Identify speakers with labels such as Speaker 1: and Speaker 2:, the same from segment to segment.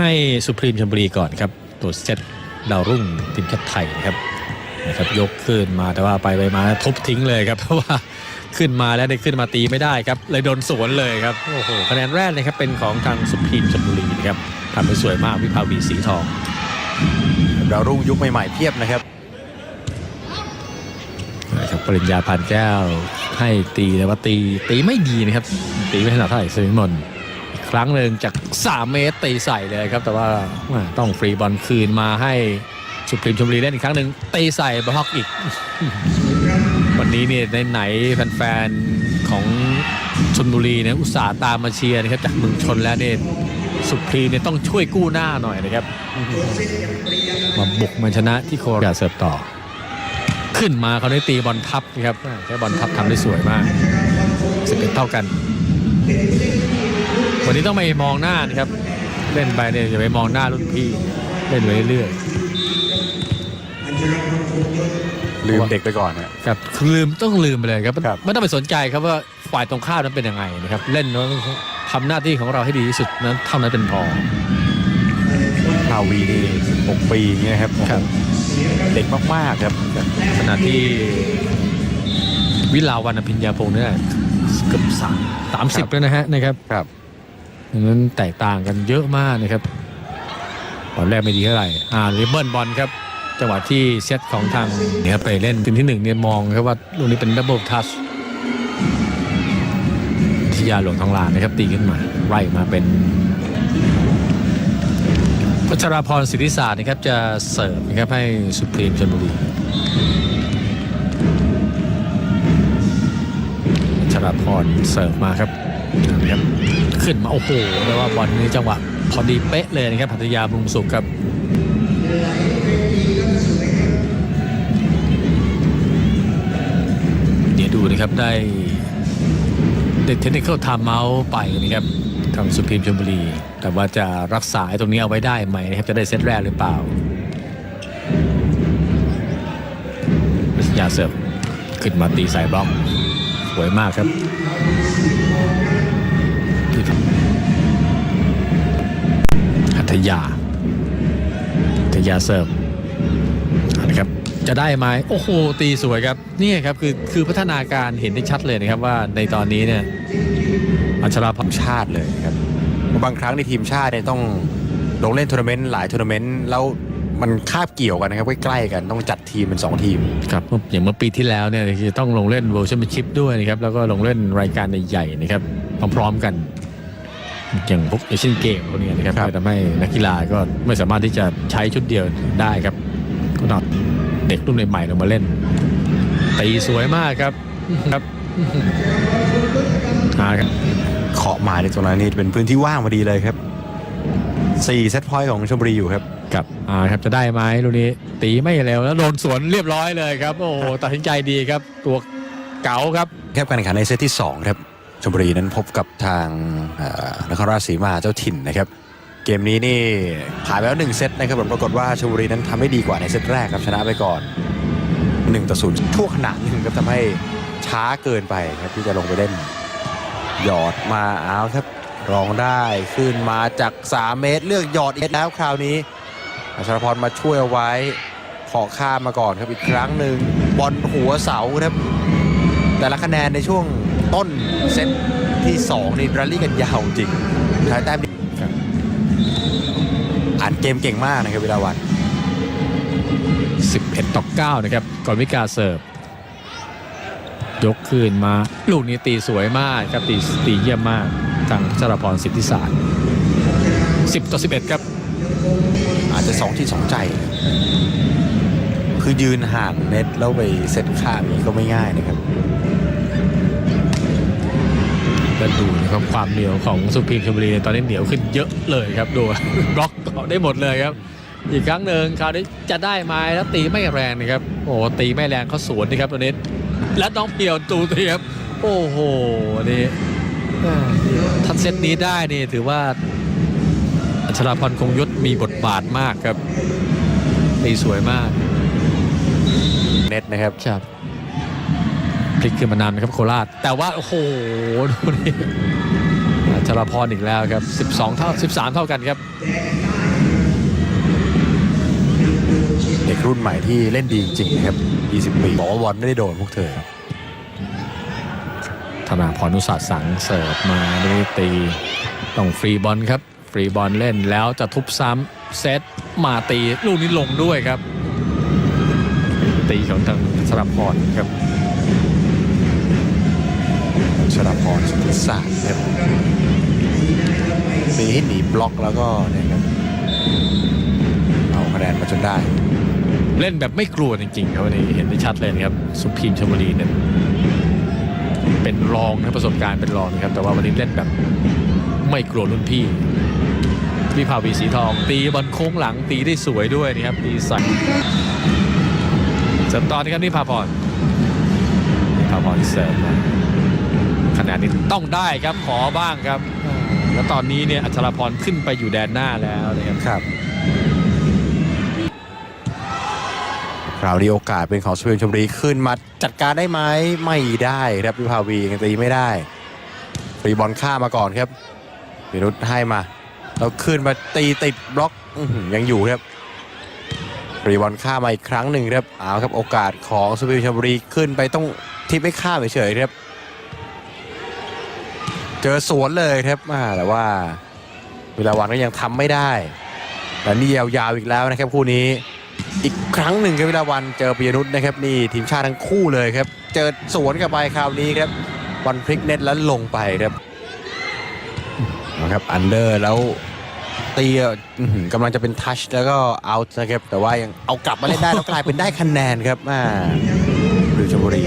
Speaker 1: ให้สุพรีมชมบุรีก่อนครับ ตัวเซตดาวรุ่งทีมชาติไทยนะครับนะครับยกขึ้นมาแต่ว่าไปไปมาทุบทิ้งเลยครับ เพราะว่าขึ้นมาแล้วได้ขึ้นมาตีไม่ได้ครับ เลยโดนสวนเลยครับโอ้โหคะแนนแรกเลยครับเป็นของทางสุพรีมชมบุรีนะครับทำไปสวยมากวิภาวีสีทอง
Speaker 2: ดาวรุ่งยุคใหม่ๆเพียบนะครับ
Speaker 1: นะครับปริญญาพันแก้วให้ตีแต่ว่าตีตีไม่ดีนะครับ ตีไม่ถนัดเท่าไหร่สุวิมลอีก ครั้งหนึ่งจาก 3 เมตรตีใส่เลยครับ แต่ว่าแม่ต้องฟรีบอลคืนมาให้สุพรีมชมบุรีเล่นอีกครั้งหนึ่งตีใส่บล็อกอีก วันนี้เนี่ยไหนๆแฟนๆของชนบุรีเนี่ยอุตส่าห์ตามมาเชียร์นะครับจากเมืองชนแล้วเนี่ยสุพรีมเนี่ยต้องช่วยกู้หน้าหน่อยนะครับมาบุกมาชนะที่โคราชเสิร์ฟต่อ ขึ้นมาเขาได้ตีบอลทับนะครับใช้บอลทับทำได้สวยมากสิบเอ็ดเท่ากัน วันนี้ต้องไปมองหน้านะครับ เล่นไปเนี่ยอย่าไปมองหน้ารุ่นพี่ เล่นไปเรื่อย
Speaker 2: ลืมเด็กไปก่อนนะ
Speaker 1: ๆครับคือลืมต้องลืมไปเลยครับ
Speaker 2: ครับ
Speaker 1: ไม่ต้องไปสนใจครับว่าฝ่ายตรงข้ามนั้นเป็นยังไงนะครับ เล่นแล้วทำหน้าที่ของเราให้ดีที่สุดนั้นเท่านั้นเป็นพอ
Speaker 2: นาวีนี่6ปีอย่างเงี้ยครับ
Speaker 1: ครับ
Speaker 2: เด็กมากๆครับ
Speaker 1: ขณะที่วิลาวันอภิญญาพงศ์เนี่ยเกือบสามสามสิบแล้วนะฮะนะครับ
Speaker 2: ครับ
Speaker 1: ดังนั้นแตกต่างกันเยอะมากนะครับบอลแรกไม่ดีเท่าไหร่อ่าริเบิลบอลครับจังหวะที่เซตของทางเนี่ยไปเล่นทีมที่หนึ่งเนี่ยมองครับว่าลูกนี้เป็นดับเบิลทัชทิยาหลวงทองลางนะครับตีขึ้นมาไล่มาเป็นพัชราพรศิริศาสตร์นะครับจะเสิร์ฟนะครับให้สุพรีมชลบุรีพัชราพรเสิร์ฟมาครับนะครับ ขึ้นมาโอ้โหแปลว่าบอลนี้จังหวะพอดีเป๊ะเลยนะครับพัทยาบำรุงสุขครับเดี๋ยวดูนะครับได้เด็ดเทคนิคเข้าทำเมาส์ไปนะครับทางสุพีมชลบุรี แต่ว่าจะรักษาตรงนี้เอาไว้ได้ไหมนะครับจะได้เซตแรกหรือเปล่าวิทยาเสิร์ฟขึ้นมาตีใส่บล็อกสวยมากครับ ทยาหัทยาเสิร์ฟเอาละครับจะได้ไหมโอ้โหตีสวยครับนี่ครับคือคือพัฒนาการเห็นได้ชัดเลยนะครับว่าในตอนนี้เนี่ยอัชราพร
Speaker 2: ชาติเลยครับบางครั้งในทีมชาติเนี่ยต้องลงเล่นทัวร์นาเมนต์หลายทัวร์นาเมนต์แล้วมันคาบเกี่ยวกันนะครับใกล้ๆกันต้องจัดทีมเป็น 2 ทีม
Speaker 1: ครับอย่างเมื่อปีที่แล้วเนี่ยจะต้องลงเล่น World Championship ด้วยนะครับแล้วก็ลงเล่นรายการใหญ่ๆนะครับพร้อมๆกัน อย่างพวกเอเชียนเกมพวกนี้นะครับ
Speaker 2: ครับ
Speaker 1: ก็ทำให้นักกีฬาก็ไม่สามารถที่จะใช้ชุดเดียวได้ครับ ก็ต้องเด็กรุ่นใหม่ๆลงมาเล่นตีสวยมากครับครับอ่าครับ
Speaker 2: เคาะมาในตรงนั้นนี่เป็นพื้นที่ว่างพอดีเลยครับ4เซตพอยต์ของชลบุรีอยู่ครับ
Speaker 1: กับอ่าครับจะได้ไหมลูกนี้ตีไม่เร็วแล้วโดนสวนเรียบร้อยเลยครับ โอ้โหตัดสินใจดีครับ ตัวเก๋าครับ
Speaker 2: แคบการแข่งขันในเซตที่ 2 ครับ ชลบุรีนั้นพบกับทางนครราชสีมาเจ้าถิ่นนะครับ เกมนี้นี่ผ่านไปแล้ว1เซตนะครับผลปรากฏว่าชลบุรีนั้นทำได้ดีกว่าในเซตแรกครับชนะไปก่อน1ต่อ0ชั่วขณะหนึ่งครับทำให้ช้าเกินไปครับที่จะลงไปเล่นหยอดมาเอาครับรองได้ขึ้นมาจาก 3 เมตร เลือกหยอดอีกแล้วคราวนี้อัชรพรมาช่วยเอาไว้ขอข้ามมาก่อนครับอีกครั้งหนึ่งบอลหัวเสาครับ แต่ละคะแนนในช่วง ต้นเซตที่2นี่รัลลี่กันยาวจริงท้ายแต้มดี
Speaker 1: ครับ
Speaker 2: อ่านเกมเก่งมากนะครับวิลาวัน
Speaker 1: 11ต่อ9นะครับก่อนวิกาเสิร์ฟยกคืนมา ลูกนี้ตีสวยมากครับตีตีเยี่ยมมากทางชรพรสิทธิศาสตร์10 ต่อ 11 ครับ
Speaker 2: อาจจะสองที่สองใจ คือยืนห่างเน็ตแล้วไปเซตข้ามนี้ก็ไม่ง่ายนะครับ
Speaker 1: ก็ดูนะครับความเหนียวของสุพรีมชลบุรีตอนนี้เหนียวขึ้นเยอะเลยครับดูบล็อกเกาะได้หมดเลยครับ อีกครั้งหนึ่งคราวนี้จะได้ไหมแล้วตีไม่แรงนะครับโอ้โหตีไม่แรงเขาสวนนะครับตัวนี้และน้องเปียวตูตีครับโอ้โหนี่อ่าทัดเซตนี้ได้นี่ถือว่าอัชราพรคงยศมีบทบาทมากครับตีสวยมาก
Speaker 2: เน็ตนะครับ
Speaker 1: ครับ พลิกขึ้นมานานนะครับโคราช แต่ว่า โอ้โห ดูนี่อัชชลพรอีกแล้วครับ 12 เท่า 13 เท่ากันครับ
Speaker 2: เด็กรุ่นใหม่ที่เล่นดีจริงๆนะครับ 20 ปี บอกว่าบอลไม่ได้โดนพวกเธอ
Speaker 1: ธนาพรนุสาสสังเสิร์ฟมาด้วยตี ต้องฟรีบอลครับ ฟรีบอลเล่นแล้วจะทุบซ้ำเซตมาตีลูกนี้ลงด้วยครับ ตีของทางสรพรครับ
Speaker 2: ติศาสตร์ครับมีให้หนีบล็อกแล้วก็เนี่ยครับเอาคะแนนมาจนได้
Speaker 1: เล่นแบบไม่กลัวจริงๆครับวันนี้เห็นได้ชัดเลยนะครับสุพีมชลบุรีเนี่ยเป็นรองนะประสบการณ์เป็นรองนะครับ แต่ว่าวันนี้เล่นแบบไม่กลัวรุ่นพี่วิภาวีสีทอง ตีบอลโค้งหลังตีได้สวยด้วยนะครับตีใส่เสริมต่อนะครับนี่พาพรนี่พาพรเสริม มาขนาดนี้ต้องได้ครับขอบ้างครับ แล้วตอนนี้เนี่ยอัชรพรขึ้นไปอยู่แดนหน้าแล้วนะครับ
Speaker 2: ครับคราวนี้โอกาสเป็นของสุพรรณชมบุรีขึ้นมาจัดการได้ไหมไม่ได้ครับวิภาวียังตีไม่ได้ฟรีบอลข้ามาก่อนครับวิรุธให้มาแล้วขึ้นมาตีติดบล็อกอยังอยู่ครับฟรีบอลข้ามาอีกครั้งหนึ่งครับเอาครับโอกาสของสุพรรณชมบุรีขึ้นไปต้องทิปไม่ข้ามเฉยๆครับ เจอสวนเลยครับอ่แต่ว่าเวลาวันก็ยังทำไม่ได้ แต่นี่ยาวๆอีกแล้วนะครับคู่นี้ อีกครั้งหนึ่งครับวิลาวันเจอปิยนุษนะครับนี่ทีมชาติทั้งคู่เลยครับ เจอสวนกับไปคราวนี้ครับวันพลิกเน็ตแล้วลงไปครับนะครับอันเดอร์แล้วตีอื้อหือกำลังจะเป็นทัชแล้วก็เอานะครับแต่ว่ายังเอากลับมาเล่นได้แล้วกลายเป็นได้คะแนนครับอ่าดูชลบุรี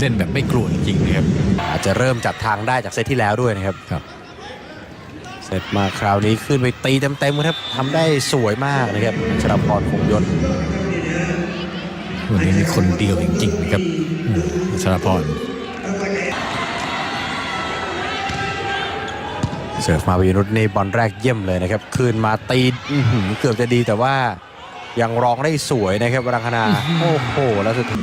Speaker 1: เล่นแบบไม่กลัวจริงๆนะครับ
Speaker 2: อาจจะเริ่มจับทางได้จากเซตที่แล้วด้วยนะครับ
Speaker 1: ครับ
Speaker 2: เซตมาคราวนี้ขึ้นไปตีเต็มๆครับทำได้สวยมากนะครับชลพรคงยศ
Speaker 1: วันนี้มีคนเดียวจริงๆนะครับอืมอัชรพร
Speaker 2: เสิร์ฟมาวีนุชนี่บอลแรกเยี่ยมเลยนะครับ คืนมาตีอื้อหือเกือบจะดีแต่ว่ายังรองได้สวยนะครับวรังคณาโอ้โหแล้วสุดท้าย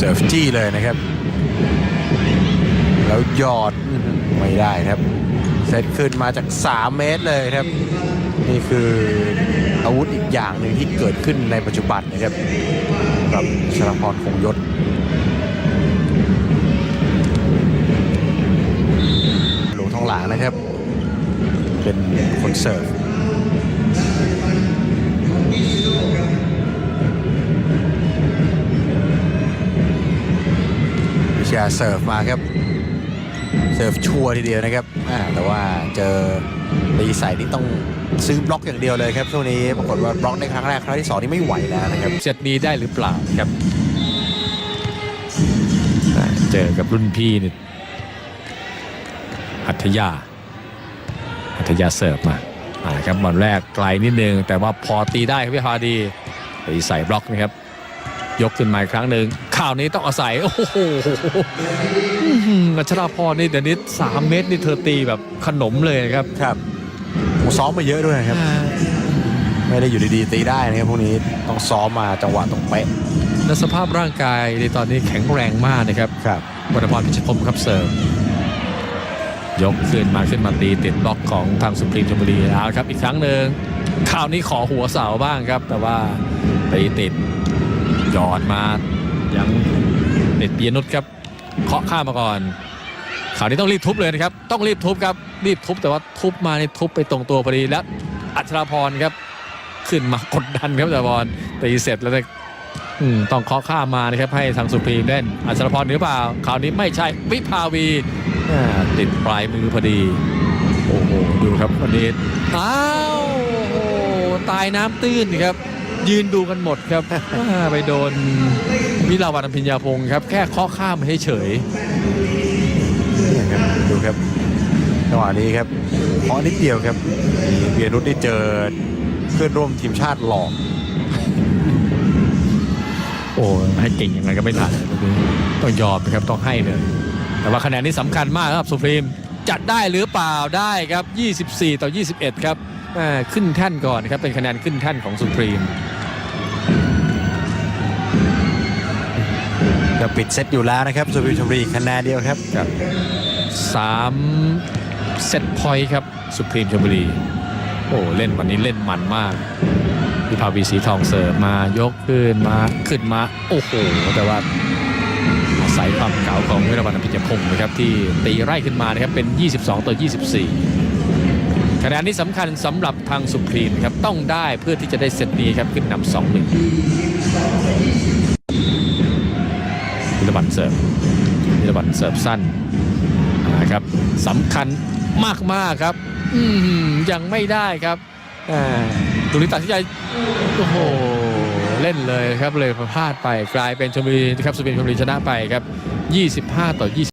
Speaker 2: เสิร์ฟจี้เลยนะครับ แล้วหยอดไม่ได้ครับ เซตขึ้นมาจาก 3 เมตรเลยครับ นี่คืออาวุธอีกอย่างหนึ่งที่เกิดขึ้นในปัจจุบันนะครับกับชลพรคงยศหลวงทองหลางนะครับ เป็นคนเสิร์ฟ วิชาเสิร์ฟมาครับ เสิร์ฟชัวร์ทีเดียวนะครับแต่ว่าเจอตีใส่นี่ต้องซื้อบล็อกอย่างเดียวเลยครับช่วงนี้ปรากฏว่าบล็อกในครั้งแรกครั้งที่สองนี่ไม่ไหวแล้วนะครับ
Speaker 1: เซตนี้ได้หรือเปล่าครับเจอกับรุ่นพี่นี่หัตถยาหัตถยาเสิร์ฟมาอ่าครับบอลแรกไกลนิดนึง แต่ว่าพอตีได้ครับพี่ฮาดีตีใส่บล็อกนะครับ ยกขึ้นมาอีกครั้งหนึ่ง ข่าวนี้ต้องอาศัย โอ้โหอื้อหืออัชราพรนี่เดี๋ยวนี้สามเมตรนี่เธอตีแบบขนมเลยนะครับ
Speaker 2: ครับโอ้ซ้อมมาเยอะด้วยนะครับ ไม่ได้อยู่ดีๆตีได้นะครับพวกนี้ต้องซ้อมมาจังหวะตรงเป๊ะ
Speaker 1: และสภาพร่างกายในตอนนี้แข็งแรงมากนะครับ
Speaker 2: ครับ
Speaker 1: วรรณพรพิชพมครับเสิร์ฟยกขึ้นมาขึ้นมาตีติดบล็อกของทางสุพรีมชลบุรีเอาครับอีกครั้งหนึ่งคราวนี้ขอหัวเสาบ้างครับ แต่ว่าตีติดหยอดมา ยังติดเปียนุชครับเคาะข้ามมาก่อนคราวนี้ต้องรีบทุบเลยนะครับ ต้องรีบทุบครับ รีบทุบแต่ว่าทุบมาในทุบไปตรงตัวพอดีแล้ว อัชราพรครับ ขึ้นมากดดันครับอัชราพรตีเสร็จแล้วเนี่ยอืมต้องเคาะข้ามมานะครับให้ทางสุพรีมเล่นอัชรพรหรือเปล่าคราวนี้ไม่ใช่วิภาวีติดปลายมือพอดี โอ้โหดูครับวันนี้อ้าวตายน้ำตื้นครับ ยืนดูกันหมดครับอ่าไปโดนวิลาวันอภิญญาพงศ์ครับ แค่เคาะข้ามให้เฉย
Speaker 2: นี่ครับดูครับจังหวะนี้ครับเพราะนิดเดียวครับมีเบียรุษได้เจอเพื่อนร่วมทีมชาติหลอก
Speaker 1: โอ้ให้เก่งยังไงก็ไม่ทันวันนี้ต้องยอมนะครับต้องให้เลย แต่ว่าคะแนนนี้สำคัญมากครับสุพรีมจัดได้หรือเปล่าได้ครับ 24 ต่อ 21 ครับอ่าขึ้นแท่นก่อนครับเป็นคะแนนขึ้นแท่นของสุพรีม
Speaker 2: ก็ปิดเซตอยู่แล้วนะครับสุพรชณบุรีคะแนนเดียวครับ
Speaker 1: ครับสามเซตพอยต์ครับสุพรีมชมบุรี โอ้เล่นวันนี้เล่นมันมากพี่ภาวีสีทองเสิร์ฟมายกขึ้นมาขึ้นมา โอ้โห แต่ว่าอาศัยความเก่าของวิรบัตรพิจพงศ์นะครับ ที่ตีไร่ขึ้นมานะครับ เป็น 22 ต่อ 24คะแนนนี้สำคัญสำหรับทางสุพรีมครับ ต้องได้เพื่อที่จะได้เซตนี้ครับ ขึ้นนำสองหนึ่ง สิร์ฟวิรวันเสิร์ฟสั้นนะครับสำคัญมากๆครับยังไม่ได้ครับอุลิตัดสินใจโอ้โหเล่นเลยครับเลยพลาดไปกลายเป็นชมบุรีนะครับสุพรรณชมบุรีชนะไปครับ 25 ต่อ 20